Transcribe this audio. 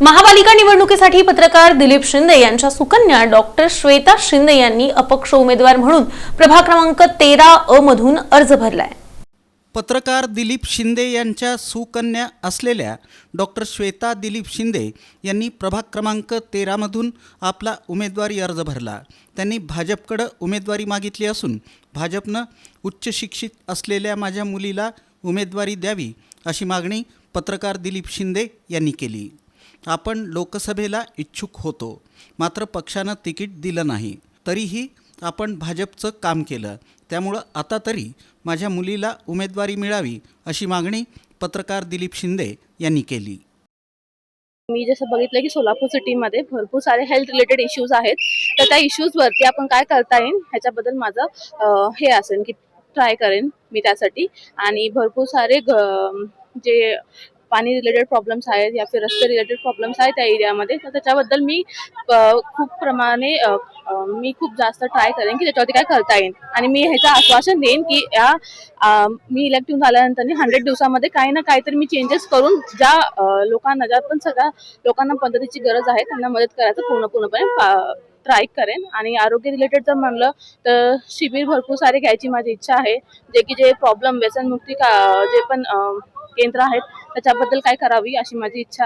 महापालिका निवडणुकीसाठी पत्रकार दिलीप शिंदे यांच्या सुकन्या डॉक्टर श्वेता शिंदे यांनी अपक्ष उमेदवार म्हणून प्रभाग क्रमांक तेरा अ मधून अर्ज भरलाय. पत्रकार दिलीप शिंदे यांच्या सुकन्या असलेल्या डॉक्टर श्वेता दिलीप शिंदे यांनी प्रभाग क्रमांक तेरामधून आपला उमेदवारी अर्ज भरला. त्यांनी भाजपकडं उमेदवारी मागितली असून भाजपनं उच्च शिक्षित असलेल्या माझ्या मुलीला उमेदवारी द्यावी अशी मागणी पत्रकार दिलीप शिंदे यांनी केली. आपण लोकसभेला इच्छुक होतो. मात्र पक्षानं तिकीट दिलं नाही. तरीही आपण भाजपचं काम केलं. त्यामुळं आता तरी माझ्या मुलीला उमेदवारी मिळावी अशी मागणी पत्रकार दिलीप शिंदे यांनी केली. मी जसं बघितलं की सोलापूर सिटीमध्ये भरपूर सारे हेल्थ रिलेटेड इश्यूज आहेत. तर त्या इश्यूजवरती आपण काय करता येईल? ह्याच्याबद्दल माझं हे असेल की ट्राय करेन मी त्यासाठी. आणि भरपूर सारे ग- जे पाणी रिलेटेड प्रॉब्लेम्स आहेत या फिर रस्ते रिलेटेड प्रॉब्लेम्स आहेत त्या एरियामध्ये तर त्याच्याबद्दल मी खूप प्रमाणे मी खूप जास्त ट्राय करेन की त्याच्यावरती काय करता येईल. आणि मी ह्याचं आश्वासन देईन की या मी इलेक्टिव्ह झाल्यानंतर हंड्रेड दिवसामध्ये काही ना काहीतरी मी चेंजेस करून ज्या लोकांना ज्या पण सगळ्या लोकांना मदतीची गरज आहे त्यांना मदत करायचं पूर्ण पूर्णपणे ट्राय करेन. आणि आरोग्य रिलेटेड जर म्हणलं तर शिबिर भरपूर सारे घ्यायची माझी इच्छा आहे. जे की जे प्रॉब्लेम व्यसनमुक्ती का जे पण केंद्र आहेत. त्याच्याबद्दल काय करावी अशी माझी इच्छा